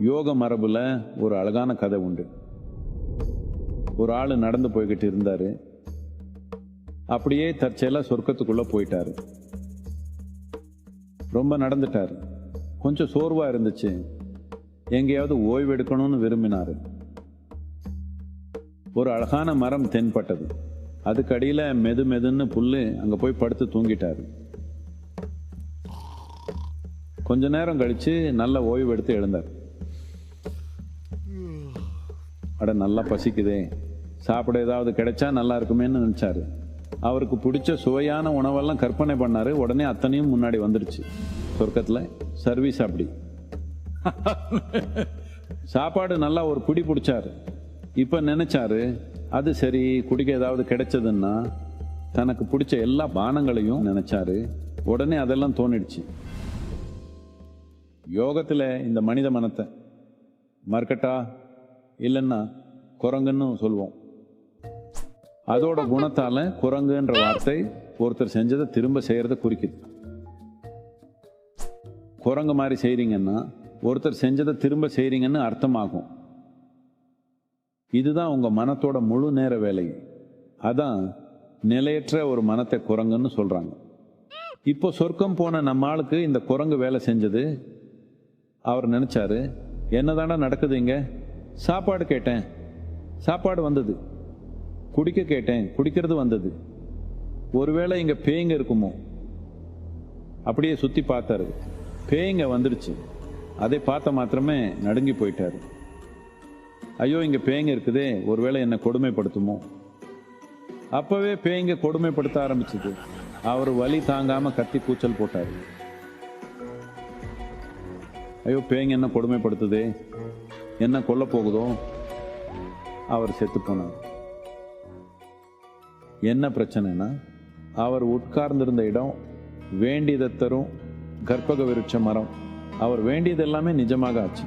யோக மரபுல ஒரு அழகான கதை உண்டு. ஒரு ஆள் நடந்து போய்கிட்டு இருந்தார். அப்படியே தற்செயலா சொர்க்கத்துக்குள்ள போயிட்டாரு. ரொம்ப நடந்துட்டாரு. கொஞ்சம் சோர்வாக இருந்துச்சு. எங்கேயாவது ஓய்வு எடுக்கணும்னு விரும்பினாரு. ஒரு அழகான மரம் தென்பட்டது. அதுக்கு அடியில மெது மெதுன்னு புல் அங்கே போய் படுத்து தூங்கிட்டாரு. கொஞ்ச நேரம் கழிச்சு நல்ல ஓய்வு எடுத்து எழுந்தார். அட நல்லா பசிக்குதே. சாப்பிட ஏதாவது கிடைச்சா நல்லா இருக்குமேன்னு நினச்சாரு. அவருக்கு பிடிச்ச சுவையான உணவெல்லாம் கற்பனை பண்ணாரு. உடனே அத்தனையும் முன்னாடி வந்துடுச்சு சொர்க்கத்தில் சர்வீஸ் அப்படி. சாப்பாடு நல்லா ஒரு பிடி பிடிச்சாரு. இப்போ நினைச்சாரு அது சரி குடிக்க ஏதாவது கிடைச்சதுன்னா தனக்கு பிடிச்ச எல்லா பானங்களையும் நினைச்சாரு. உடனே அதெல்லாம் தோணிடுச்சு. யோகத்தில் இந்த மனித மனத்தை மர்க்கட்டா இல்லைன்னா குரங்குன்னு சொல்லுவோம் அதோட குணத்தால குரங்குன்ற வார்த்தை ஒருத்தர் செஞ்சதை திரும்ப செய்கிறத குறிக்குது. குரங்கு மாதிரி செய்கிறீங்கன்னா ஒருத்தர் செஞ்சதை திரும்ப செய்கிறீங்கன்னு அர்த்தமாகும். இதுதான் உங்கள் மனத்தோட முழு நேர வேலை. அதான் நிலையற்ற ஒரு மனத்தை குரங்குன்னு சொல்கிறாங்க இப்போ சொர்க்கம் போன நம்ம ஆளுக்கு இந்த குரங்கு வேலை செஞ்சது. அவர் நினச்சாரு என்னதாண்டா நடக்குது இங்கே? சாப்பாடு கேட்டேன். சாப்பாடு வந்தது. குடிக்க கேட்டேன். குடிக்கிறது வந்தது. ஒருவேளை இங்கே பேய்ங்க இருக்குமோ? அப்படியே சுற்றி பார்த்தாரு. பேய்ங்க வந்துடுச்சு அதை பார்த்த மாத்திரமே நடுங்கி போயிட்டாரு. ஐயோ இங்கே பேய்ங்க இருக்குதே. ஒருவேளை என்னை கொடுமைப்படுத்துமோ? அப்போவே பேய்ங்க கொடுமைப்படுத்த ஆரம்பிச்சது. அவர் வலி தாங்காமல் கத்தி கூச்சல் போட்டார். ஐயோ பேங்க என்ன கொடுமைப்படுத்துதே? என்ன கொல்ல போகுதோ? அவர் செத்து போனார். என்ன பிரச்சனைனா அவர் உட்கார்ந்திருந்த இடம் வேண்டியதை தரும் கற்பக விருட்ச மரம். அவர் வேண்டியது எல்லாமே நிஜமாக ஆச்சு.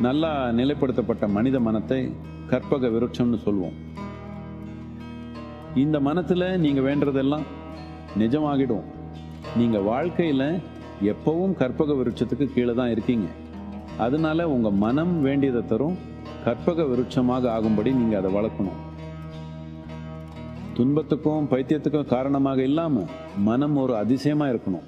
நல்லா நிலைப்படுத்தப்பட்ட மனித மனத்தை கற்பக விருட்சம்னு சொல்லுவோம் இந்த மனத்துல நீங்க வேண்டதெல்லாம் நிஜமாகிடும். நீங்க வாழ்க்கையில எப்பவும் கற்பக விருட்சத்துக்கு கீழே தான் இருக்கீங்க. அதனால உங்க மனம் வேண்டியதை தரும். கற்பக விருட்சமாக ஆகும்படி நீங்க அதை வளர்க்கணும். துன்பத்துக்கும் பைத்தியத்துக்கும் காரணமாக இல்லாமல் மனம் ஒரு அதிசயமா இருக்கணும்.